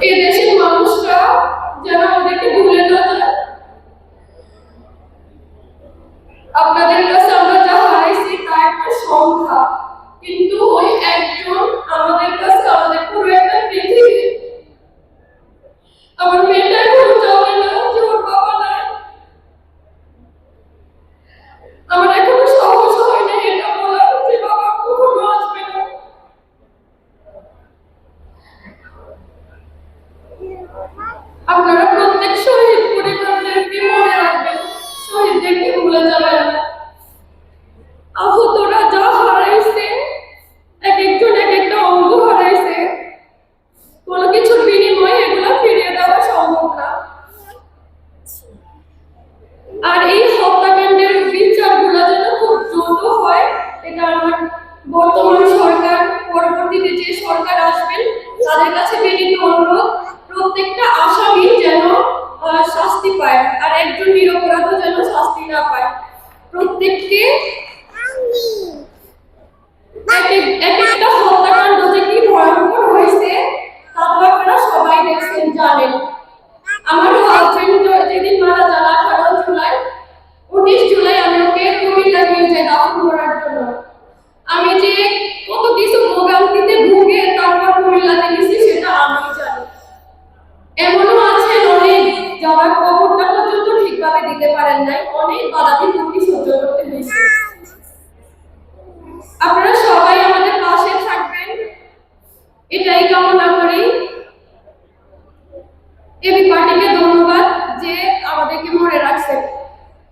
এই দেশের মানুষরা যেন আমাদেরকে ভুলে না যায় আপনাদের কাছে আমরা যা হারাইছি তা একটা সংখ্যা কিন্তু ওই একজন আমাদের কাছে আমাদের পুরো একটা পৃথিবী আমার মেয়েটা এখনও জানে না যে ওর বাবা নাই আমার এখনও সাহস হয় না এটা বলা যে বাবা কখনো আসবে না আপনারা প্রত্যেক শহীদ পরিবারদেরকে মনে রাখবেন, শহীদদেরকে ভুলে যাবেন আহতরা যা হারাইছে এক একজন এক একটা অঙ্গ হারাইছে, কোনো কিছুর বিনিময়ে এগুলো ফিরিয়ে দেওয়া সম্ভব না। আর এই হত্যাকাণ্ডের বিচারগুলো যেন খুব দ্রুত হয় এটা আমার বর্তমান সরকার, পরবর্তীতে যে সরকার আসবেন, তাদের কাছে বিনীত অনুরোধ প্রত্যেকটা আসামি যেন শাস্তি পায় আর একজন নিরপরাধও যেন শাস্তি না পায়। প্রত্যেককে সবাই দেখছেন, জানেন। যেদিন জুলাই, উনিশ জুলাই কুমিল্লা করার জন্য। আমি যে কত কিছু ভোগান্তিতে যারা কবরটা পর্যন্ত ঠিকভাবে দিতে পারেন নাই। অনেক বাধা বিপত্তি সহ্য করতে হয়েছে। আপনারা সবাই আমাদের পাশে থাকবেন। এটাই কামনা করি। এবি পার্টিকে ধন্যবাদ